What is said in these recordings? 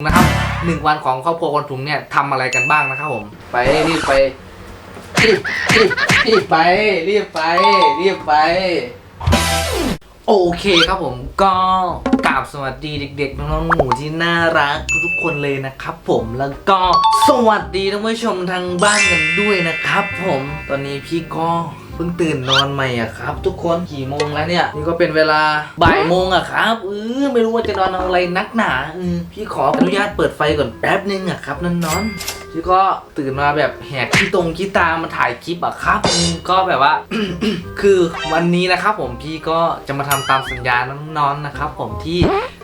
นะครับหนึ่งวันของครอบครัวคนถุงเนี่ยทำอะไรกันบ้างนะครับผม ไปรีบไปรีบรีบรีบไปรีบไปรีบไป โอเคครับผมก็กราบสวัสดีเด็กๆน้องๆหนูที่น่ารักทุกคนเลยนะครับผมแล้วก็สวัสดีท่านผู้ชมทางบ้านกันด้วยนะครับผมตอนนี้พี่ก็ พิ่งตื่นนอนใหม่อะครับ ทุกคนกี่โมงแล้วเนี่ย นี่ก็เป็นเวลาบ่ายโมงอะครับเออไม่รู้ว่าจะนอนอะไรนักหนาเออพี่ขออนุญาตเปิดไฟก่อนแป๊บนึงอะครับนอนพี่ก็ตื่นมาแบบแหกขี้ตรงขี้ตามาถ่ายคลิปอะครับก็แบบว่า คือวันนี้นะครับผมพี่ก็จะมาทำตามสัญญาน้องๆนะครับผมที่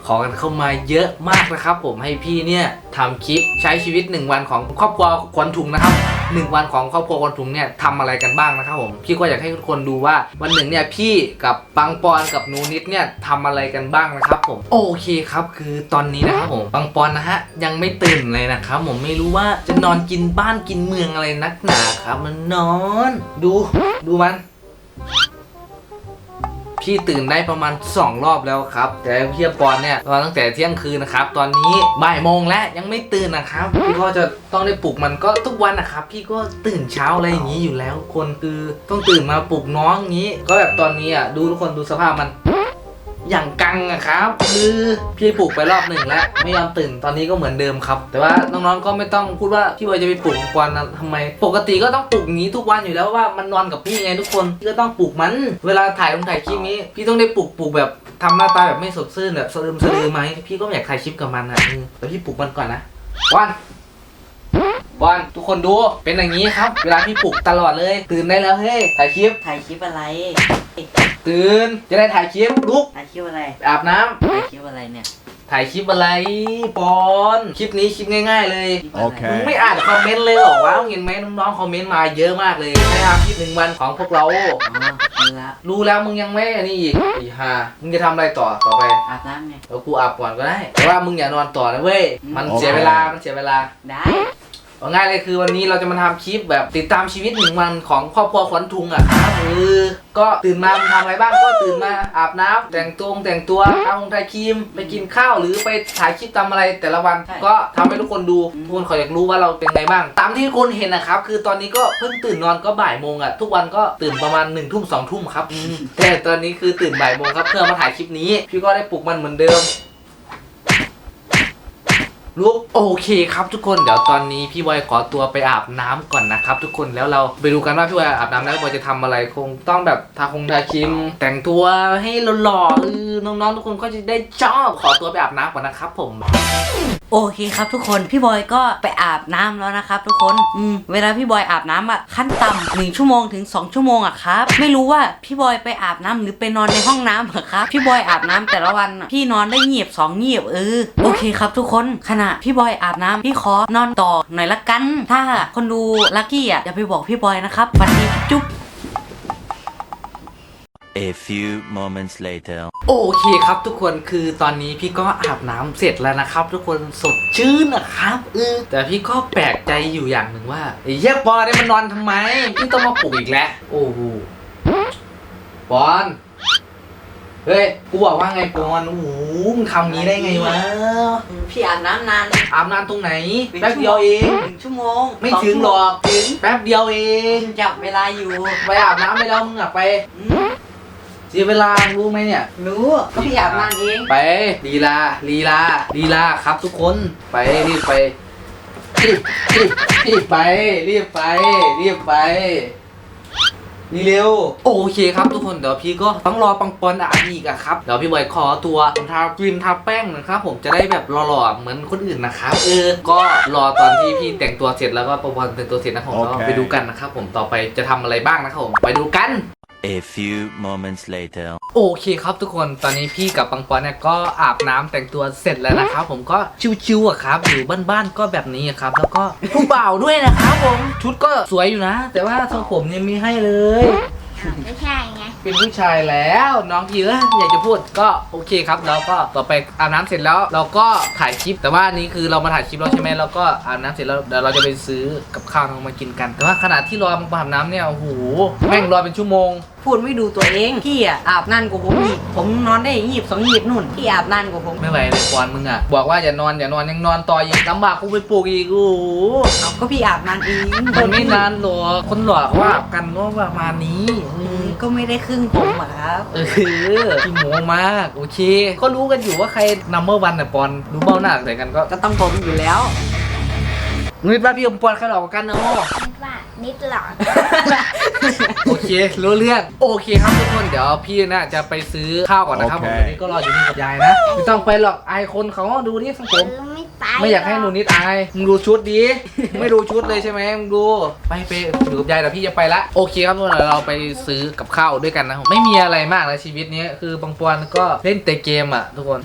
ขอกันเข้ามาเยอะมากนะครับ ผมให้พี่เนี่ยทำคลิปใช้ชีวิต 1 วันของครอบครัวควนถุงนะครับ 1วันของครอบครัวคนถุงเนี่ยทำอะไรกันบ้างนะครับผมพี่ก็อยากให้ทุกคนดูว่าวันหนึ่งเนี่ยพี่กับปังปอนกับนูนิดเนี่ยทำอะไรกันบ้างนะครับผมโอเคครับคือตอนนี้นะครับผมปังปอนนะฮะยังไม่ตื่นเลยนะครับผมไม่รู้ว่าจะนอนกินบ้านกินเมืองอะไรนักหนาครับมันนอน ดูดูมัน พี่ตื่นได้ประมาณ 2 รอบแล้วครับ แต่พี่ปอนเนี่ยนอนตั้งแต่เที่ยงคืนนะครับ ตอนนี้บ่ายโมงแล้วยังไม่ตื่นนะครับพี่ก็จะต้องได้ปลุกมันก็ทุกวันนะครับ พี่ก็ตื่นเช้าอะไรอย่างนี้อยู่แล้วคนคือต้องตื่นมาปลุกน้องอย่างนี้ ก็แบบตอนนี้อะดูทุกคนดูสภาพมัน อย่างกังอะครับ คือพี่ปลุกไปรอบหนึ่งแล้ว ไม่ยอมตื่นตอนนี้ก็เหมือนเดิมครับ แต่ว่าน้องๆก็ไม่ต้องพูดว่าพี่บอยจะไปปลุกกวนนะทำไม ปกติก็ต้องปลุกอย่างนี้ทุกวันอยู่แล้วว่ามันนอนกับพี่ไงทุกคนพี่ก็ต้องปลุกมัน เวลาถ่ายลงถ่ายคลิปนี้ พี่ต้องได้ปลุกปลุกแบบทำหน้าตาแบบไม่สดชื่นแบบสะลืมสะลือไหมพี่ก็ไม่อยากถ่ายคลิปกับมันอะแต่พี่ปลุกมันก่อนนะวันบอลทุกคนดูเป็นอย่างนี้ครับ เวลาพี่ปลุกตลอดเลย ตื่นได้แล้วเฮ้ยถ่ายคลิปถ่ายคลิปอะไร ตื่น จะได้ถ่ายคลิปลุก ถ่ายคลิปอะไร อาบน้ำถ่ายคลิปอะไรเนี่ยถ่ายคลิปอะไรปอน คลิปนี้คลิปง่าย ๆ เลยคลิปอะไรโอเค มึงไม่อ่านคอมเมนต์เลยเหรอวะมึงเห็นไหมน้องๆคอมเมนต์มาเยอะมากเลยให้ทำคลิปหนึ่งวันของพวกเรา อ๋อดูละรู้แล้วมึงยังไม่อันนี้อีกอีห่ามึงจะทำอะไรต่อต่อไปอาบน้ำไงเดี๋ยวกูอาบก่อนก็ได้แต่ว่ามึงอย่านอนต่อนะเว้ยมันโอเคเสียเวลามันเสียเวลา ได้ เอาง่ายเลยคือวันนี้เราจะมาทำคลิปแบบติดตามชีวิตหนึ่งวันของครอบครัวขวัญทุงอะครับเออก็ตื่นมามึงทำอะไรบ้างก็ตื่นมาอาบน้ำแต่งตัวแต่งตัวทาคงทาครีมไปกินข้าวหรือไปถ่ายคลิปทำอะไรแต่ละวัน ก็ทำให้ทุกคนดูทุกคนเขาอยากรู้ว่าเราเป็นไงบ้าง ตามที่ทุกคนเห็นนะครับ คือตอนนี้ก็เพิ่งตื่นนอนก็บ่ายโมงอะทุกวันก็ตื่นประมาณหนึ่งทุ่มสองทุ่มครับอืมแต่ตอนนี้คือตื่นบ่ายโมงครับเพื่อมาถ่ายคลิปนี้ พี่ก็ได้ปลุกมันเหมือนเดิม ลูกโอเคครับทุกคนเดี๋ยวตอนนี้พี่บอยขอตัวไปอาบน้ำก่อนนะครับทุกคนแล้วเราไปดูกันว่าพี่บอยอาบน้ำแล้วพี่บอยจะทำอะไรคงต้องแบบทาคงทาครีมแต่งตัวให้หล่อๆเออน้องๆทุกคนก็จะได้ชอบขอตัวไปอาบน้ำก่อนนะครับผมโอเคครับทุกคนพี่บอยก็ไปอาบน้ำแล้วนะครับ ทุกคนอืมเวลาพี่บอยอาบน้ำอะขั้นต่ำหนึ่งชั่วโมงถึง 2 ชั่วโมงอะครับไม่รู้ว่าพี่บอยไปอาบน้ำหรือไปนอนในห้องน้ำเหรอครับพี่บอยอาบน้ำแต่ละวันอะพี่นอนได้เงียบสองเงียบเออโอเคครับทุกคนขณะพี่บอยอาบน้ำพี่ขอนอนต่อหน่อยละกัน ถ้าคนดูลักกี้อะอย่าไปบอกพี่บอยนะครับฝันดีจุ๊บ A few moments later. โอเคครับทุกคนคือตอนนี้พี่ก็อาบน้ำเสร็จแล้วนะครับ ทุกคนสดชื่นนะครับเออแต่พี่ก็แปลกใจอยู่อย่างหนึ่งว่าไอ้เหี้ยปอนเนี่ยมันนอนทำไม พี่ต้องมาปลุกอีกแล้ว โอ้โหปอน เฮ้ย กูบอกว่าไงปอนโอ้โหมึงทำงี้ได้ไงวะ พี่อาบน้ำนานอาบน้ำตรงไหน แป๊บเดียวเอง หนึ่งชั่วโมงไม่ถึงหรอก ถึง แป๊บเดียวเอง จับเวลาอยู่ไปอาบน้ำไปแล้วมึงอะไปอืมเสียเวลารู้ไหมเนี่ย รู้ก็พี่อาบน้ำเอง ไปลีลาลีลาลีลาครับทุกคน ไปรีบไปรีบรีบรีบไปรีบไปรีบไปนี่ เร็วโอเคครับทุกคนเดี๋ยวพี่ก็ต้องรอปังปอนอาบอีกอะครับเดี๋ยวพี่บอยขอตัวทาครีมทาแป้งนะครับผมจะได้แบบหล่อๆเหมือนคนอื่นนะครับเออก็รอตอนที่พี่แต่งตัวเสร็จแล้วก็ปังปอนแต่งตัวเสร็จนะครับผมโอเคเราไปดูกันนะครับผมต่อไปจะทำอะไรบ้างนะครับผมไปดูกัน A few moments later. โอเคครับทุกคนตอนนี้พี่กับปังปอนเนี่ยก็อาบน้ำแต่งตัวเสร็จแล้วนะครับผมก็ชิวๆอะครับอยู่บ้านๆก็แบบนี้ครับ แล้วก็ผู้บ่าวด้วยนะครับผมชุดก็สวยอยู่นะ แต่ว่าทรงผมเนี่ยไม่ให้เลย ไม่ใช่ไง เป็นผู้ชายแล้วน้องพี่เอ้ยอยากจะพูดก็โอเคครับแล้วก็ต่อไปอาบน้ำเสร็จแล้ว เราก็ถ่ายคลิปแต่ว่านี่คือเรามาถ่ายคลิปแล้วใช่ไหมเราก็อาบน้ำเสร็จแล้วเดี๋ยวเราจะไปซื้อกับข้าวมากินกัน แต่ว่าขณะที่รอมาอาบน้ำเนี่ยโอ้โหแม่งรอเป็นชั่วโมง พูดไม่ดูตัวเองพี่อะอาบนานกว่าผมอีกผมนอนได้ยีบสองยีบนู่นพี่อาบนานกว่าผมไม่ไหวเลยปอนมึงอะบอกว่าอย่านอนอย่านอนยังนอนต่อยังลำบากกูไปปลูกอีกโอ้โหเอาก็พี่อาบนานเองมันไม่นานหรอกคนหลอกว่ากันว่าประมาณนี้อือืมมก็ไม่ได้ครึ่งผมอะครับเออขี้โมมากโอเค ก็รู้กันอยู่ว่าใครนัมเบอร์วันน่ะปอนรู้เบ้าหน้าใส่กันก็ก็ต้องผมอยู่แล้วนึกว่าพี่อมปอนใครหลอกกว่ากันเนาะคิดว่านิดหลอด โอเค รู้เรื่อง โอเคครับทุกคน เดี๋ยวพี่น่าจะไปซื้อข้าวก่อนนะครับผมโอเคตอนนี้ก็รออยู่นี่กับยายนะ ไม่ต้องไปหรอก อายคนเขาดูนี่สังผมซื้อไม่ไปไม่อยากให้หนูนิดอาย มึงดูชุดดี ไม่ดูชุดเลยใช่ไหมมึงดู ไปไปอยู่กับยายแต่พี่จะไปละ โอเคครับทุกคนเดี๋ยวเราไปซื้อกับข้าวด้วยกันนะครับไม่มีอะไรมากนะชีวิตนี้คือบางปอนก็เล่นแต่เกมอะทุกคน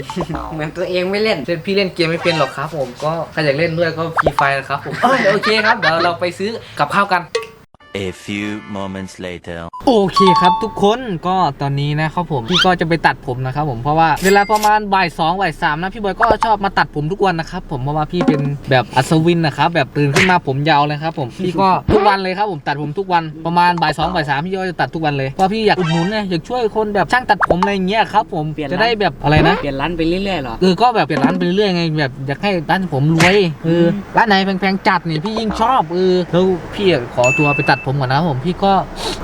เหมือนตัวเองไม่เล่น เล่นพี่เล่นเกมไม่เป็นหรอกครับผมก็ใครอยากเล่นด้วยก็ฟรีไฟนะครับผมเอ้ยโอเคครับเดี๋ยวเราไปซื้อกับข้าวกัน A few moments later. โอเคครับทุกคนก็ตอนนี้นะครับผมพี่ก็จะไปตัดผมนะครับผมเพราะว่าเวลาประมาณบ่ายสองบ่ายสามนะพี่บอยก็ชอบมาตัดผมทุกวันนะครับผมเพราะว่าพี่เป็นแบบอัศวินนะครับแบบตื่นขึ้นมาผมยาวเลยครับผมพี่ก็ทุกวันเลยครับผมตัดผมทุกวันประมาณบ่ายสองบ่ายสามพี่ก็จะตัดทุกวันเลยเพราะพี่อยากอุดหนุนไงอยากช่วยคนแบบช่างตัดผมอะไรอย่างเงี้ยครับผมเปลี่ยนจะร้านได้แบบอะไรนะเปลี่ยนร้านไปเรื่อยๆเหรอ เออก็แบบเปลี่ยนร้านไปเรื่อยๆไงแบบอยากให้ร้านผมรวยเออร้านไหนแพงๆจัดนี่พี่ยิ่งชอบเออแล้วพี่ขอตัวไปตัดผมก่อนนะครับผมพี่ก็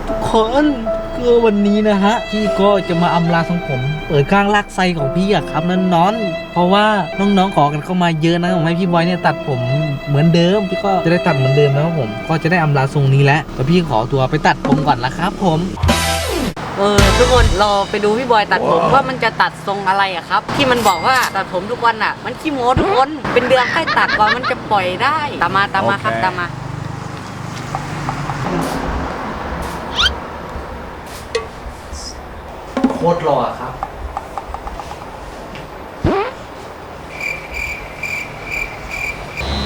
ทุกคนคือวันนี้นะฮะพี่ก็จะมาอำลาทรงผมเปิดข้างลากไซของพี่อะครับนั่นนอน เพราะว่าน้องๆขอกันเข้ามาเยอะนะผมให้พี่บอยเนี่ยตัดผมเหมือนเดิมพี่ก็จะได้ตัดเหมือนเดิมนะครับผม ก็จะได้อำลาทรงนี้แล้วแต่พี่ขอตัวไปตัดผมก่อนละครับ ผมเออทุกคนเราไปดูพี่บอยตัดผมว่ามันจะตัดทรงอะไรอะครับ ที่มันบอกว่าตัดผมทุกวันอะมันขี้โม้ทุกคนเป็นเดือนค่อยตัดก่อนมันจะปล่อยได้ตามมาตามมาครับโอเคตามมา ตรหล่อครับ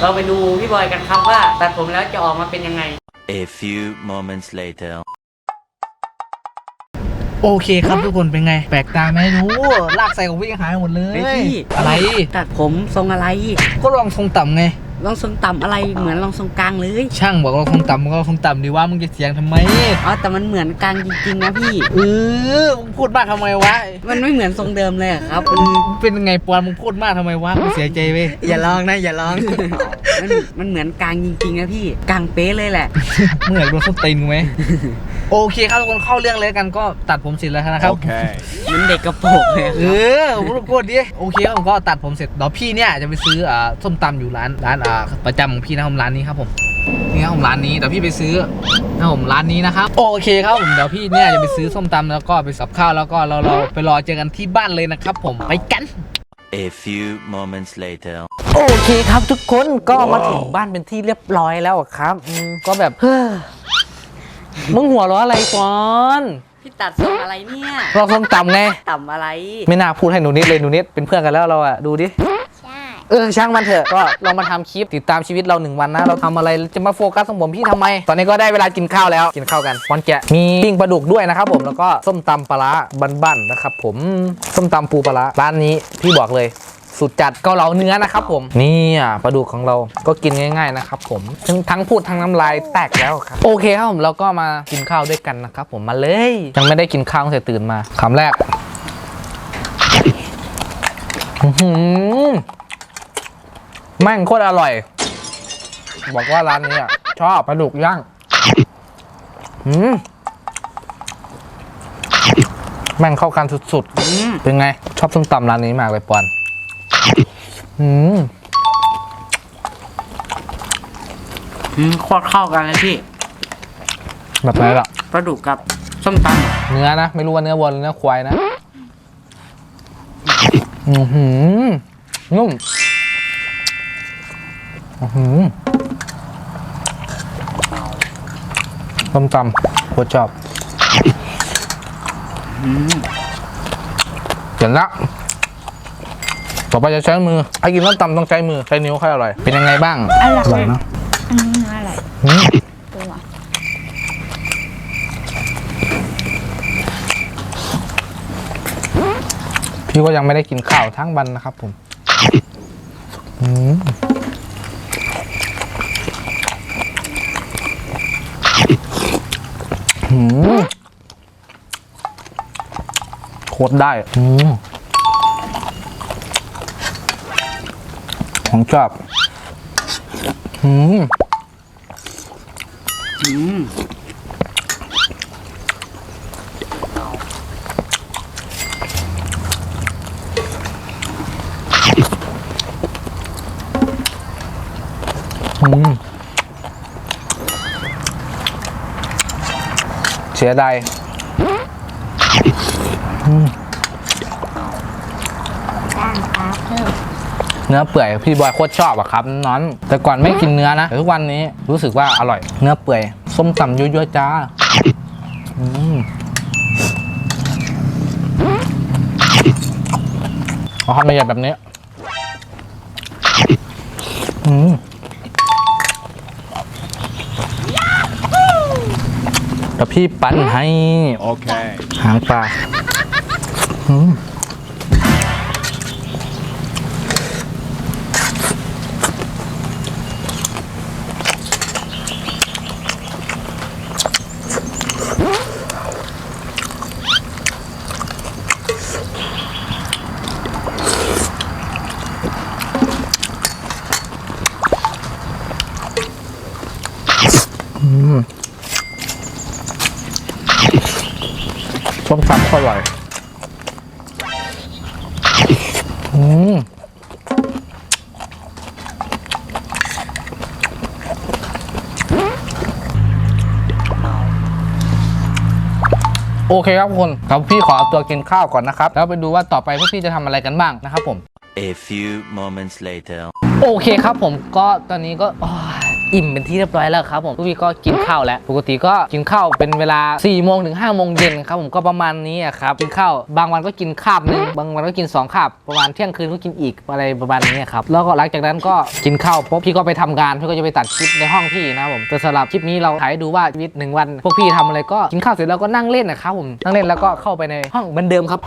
เราไปดูพี่บอยกันครับว่าตัดผมแล้วจะออกมาเป็นยังไง A few moments later. โอเคครับทุกคนเป็นไง แปลกตาไหมรู้ลากใส่ของพี่หายหมดเลย เฮ้ยพี่ อะไร ตัดผมทรงอะไร ก็ลองทรงต่ำไง ลองทรงต่ำอะไรเหมือนลองทรงกลางเลยช่างบอกลองทรงต่ำมึงก็ลองทรงต่ำดีว่ามึงจะเสียงทำไม อ๋อแต่มันเหมือนกลางจริงๆนะพี่ เออมึงพูดมากทำไมวะมันไม่เหมือนทรงเดิมเลยอะครับ มึงเป็นไงปอนมึงพูดมากทำไมวะกูเสียใจเว้ยอย่าลองนะ อย่าลอง มันมันเหมือนกลางจริงๆนะพี่กลางเป๊ะเลยแหละ มึงอยากโดนส้นตีนกูไหม โอเคครับทุกคนเข้าเรื่องเลยกันก็ตัดผมเสร็จแล้วนะครับ Okay. เหมันเด็กกระโปรงเลยเออพูดพูดดิโอเคครับผมก็ตัดผมเสร็จเดี๋ยวพี่เนี่ยจะไปซื้ออ่าส้มตำอยู่ร้านร้านอ่าประจำของพี่นะครับร้านนี้ครับผมนี่ครับผมร้านนี้เดี๋ยวพี่ไปซื้อนะครับผมร้านนี้นะครับโอเคครับผมเดี๋ยวพี่เนี่ยจะไปซื้อส้มตำแล้วก็ไปสับข้าวแล้วก็เราเราไปรอเจอกันที่บ้านเลยนะครับ ผมไปกัน A few moments later. โอเคครับทุกคนก็มาถึงบ้านเป็นที่เรียบร้อยแล้วอะครับอืมก็แบบเฮ้อ มึงหัวเราะอะไรก่อนพี่ตัดทรงอะไรเนี่ยเราส้มตำไง ต่ำอะไร ไม่น่าพูดให้หนูนิดเลยหนูนิดเป็นเพื่อนกันแล้วเราอะดูดิ ใช่ เออช่างมันเถอะ ก็เรามาทำคลิปติดตามชีวิตเราหนึ่งวันนะ เราทำอะไรจะมาโฟกัสของผมพี่ทำไม ตอนนี้ก็ได้เวลากินข้าวแล้ว กินข้าวกันปอนแกะมีปิ้งปลาดุกด้วยนะครับผมแล้วก็ส้มตำปลาร้าบันๆนะครับผมส้มตำปูปลาร้าร้านนี้พี่บอกเลย สุดจัดเกาเหลาเนื้อนะครับผมนี่อะปลาดุกของเราก็กินง่าย ๆนะครับผมทั้งทั้งพูดทั้งน้ำลายแตกแล้วครับโอเคครับผมเราก็มากินข้าวด้วยกันนะครับผมมาเลยยังไม่ได้กินข้าวตั้งแต่ตื่นมาคำแรกอื้อหือแม่งโคตรอร่อย บอกว่าร้านนี้อะชอบปลาดุกย่างอืมแม่งเข้ากันสุดอืมๆเป็นไง ชอบส้มตำร้านนี้มากเลยปอน อืมอืมโคตรเข้ากันเลยพี่แบบไหนล่ะ ปลาดุกกับส้มตเนื้อนะ ไม่รู้ว่าเนื้อวัวหรือเนื้อควายนะ อือหือ นุ่ม อือหือส้มตำโคตรชอบำอืมเสร็จแล้ว ต่อไปจะใช้มือไอ้กินส้มตำต้องใช้มือใช้นิ้วค่อยอร่อย เป็นยังไงบ้างอร่อย อร่อยเนาะอันนี้เนื้ออะไรอืมตัวพี่ก็ยังไม่ได้กินข้าวทั้งวันนะครับผมอืมอืมตรได้อืม ของชอบอืมอืมอืมเสียดายอืม ก้างปลาเพิ่ม เนื้อเปื่อยพี่บอยโคตรชอบอะครับน้องแต่ก่อนไม่กินเนื้อนะแต่ทุกวันนี้รู้สึกว่าอร่อย เนื้อเปื่อยส้มตำยั่วๆจ้าอืมเอาทำละเอียดแบบนี้อืมเดี๋ยวพี่ปั้นให้ Okay. หางปลาอืม ส้มตำก็อร่อยอืมโอเคครับทุกคนครับพี่ขอตัวกินข้าวก่อนนะครับ แล้วไปดูว่าต่อไปพวกพี่จะทำอะไรกันบ้างนะครับผม A few moments later. โอเคครับผมก็ตอนนี้ก็อ้อย อิ่มเป็นที่เรียบร้อยแล้วครับผมทุกพี่ก็กินข้าวแล้วปกติก็กินข้าวเป็นเวลา4ี่โมงถึง5้าโมงเย็นครับผมก็ประมาณนี้ครับกินข้าวบางวันก็กินคาบหนึ่งบางวันก็กิน2คาบประมาณเที่ยงคืนก็กินอีกอะไรประมาณนี้ครับแล้วก็หลังจากนั้นก็กินข้าวปุ๊บพี่ก็ไปทำงานพี่ก็จะไปตัดคลิปในห้องพี่นะผมแต่สำหรับคลิปนี้เราถ่ายให้ดูว่าชีวิตหนึ่งวัน พวกพี่ทำอะไรก็กินข้าวเสร็จแล้วก็นั่งเล่นนะครับผมนั่งเล่นแล้วก็เข้าไปในห้องเหมือนเดิมครับ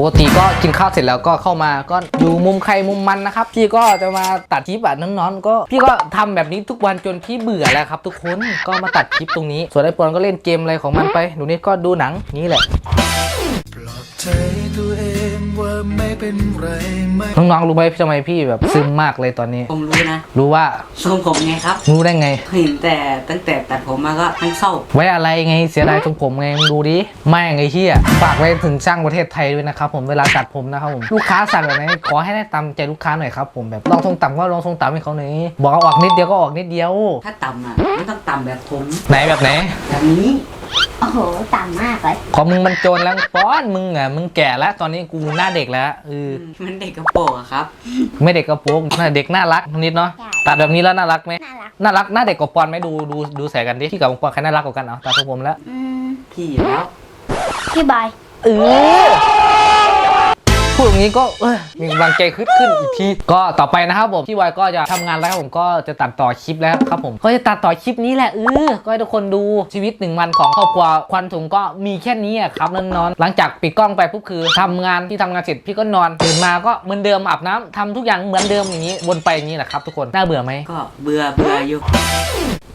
ปกติก็กินข้าวเสร็จแล้วก็เข้ามาก็ดูมุมใครมุมมันนะครับ พี่ก็จะมาตัดคลิปอะน้องๆก็พี่ก็ทำแบบนี้ทุกวันจนพี่เบื่อแล้วครับ ทุกคนก็มาตัดคลิปตรงนี้ ส่วนไอ้ปอนก็เล่นเกมอะไรของมันไปหนูนี่ก็ดูหนังนี่แหละ ไม่เป็นไรไม่น้องๆรู้ไหมทำไมพี่แบบซึมมากเลยตอนนี้ ผมรู้นะ รู้ว่าทรงผมไงครับ รู้ได้ไง เห็นแต่ตั้งแต่ตัดผมมาก็ทั้งเศร้า ไว้อะไรไงเสียดายทรงผมไงมึงดูดิไม่ไงเฮียฝากไว้ถึงช่างประเทศไทยด้วยนะครับผมเวลาตัดผมนะครับผมลูกค้าสั่งแบบไหนขอให้ได้ตามใจลูกค้าหน่อยครับผมแบบลองทรงต่ำก็ลองทรงต่ำให้เขาหน่อยบอกเอาออกนิดเดียวก็ออกนิดเดียว ถ้าต่ำอะไม่ต้องต่ำแบบผม ไหนแบบไหนแบบนี้ โอ้โห ต่ำมากเลยของมึงมันโจรแล้วป้อนมึงอะมึงแก่แล้วตอนนี้กูหน้าเด็กแล้วเออมันเด็กกระโปรงอะครับ ไม่เด็กกระโปรงหน้าเด็กน่ารักนิดเนาะใช่ ตัดแบบนี้แล้วน่ารักไหมน่ารัก น่ารักหน้าเด็กกว่าปอนไหมดูดูดูใส่กันดิพี่กับปอนใครน่ารักกว่ากันเอาตัดทรงผมแล้วอืม พี่อยู่แล้ว พี่บอย เออ พูดอย่างนี้ก็มีกำลังใจขึ้นขึ้นอีกทีก็ต่อไปนะครับผมพี่วายก็จะทำงานแล้วผมก็จะตัดต่อคลิปแล้วครับผมก็จะตัดต่อคลิปนี้แหละเออก็ให้ทุกคนดูชีวิตหนึ่งวันของครอบครัวควันถุงก็มีแค่นี้อะครับนอนๆหลังจากปิดกล้องไปปุ๊บคือทำงานที่ทำงานเสร็จพี่ก็นอนตื่นมาก็เหมือนเดิมอาบน้ำทำทุกอย่างเหมือนเดิมอย่างนี้วนไปอย่างนี้แหละครับทุกคนน่าเบื่อไหมก็เบื่อเบื่ออยู่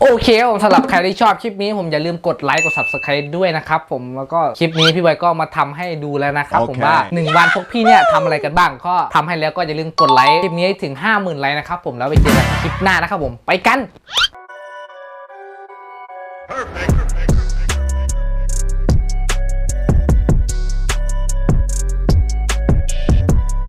โอเคครับผมสำหรับใครที่ชอบคลิปนี้ผมอย่าลืมกดไลค์กด subscribe ด้วยนะครับผมแล้วก็คลิปนี้พี่บอยก็มาทำให้ดูแล้วนะครับผมโอเคว่า 1 วันพวกพี่เนี่ยทำอะไรกันบ้าง ก็ทำให้แล้วก็อย่าลืมกดไลค์คลิปนี้ให้ถึง 50,000ไลค์นะครับผมแล้วไปเจอกันคลิปหน้านะครับผมไปกัน Perfect.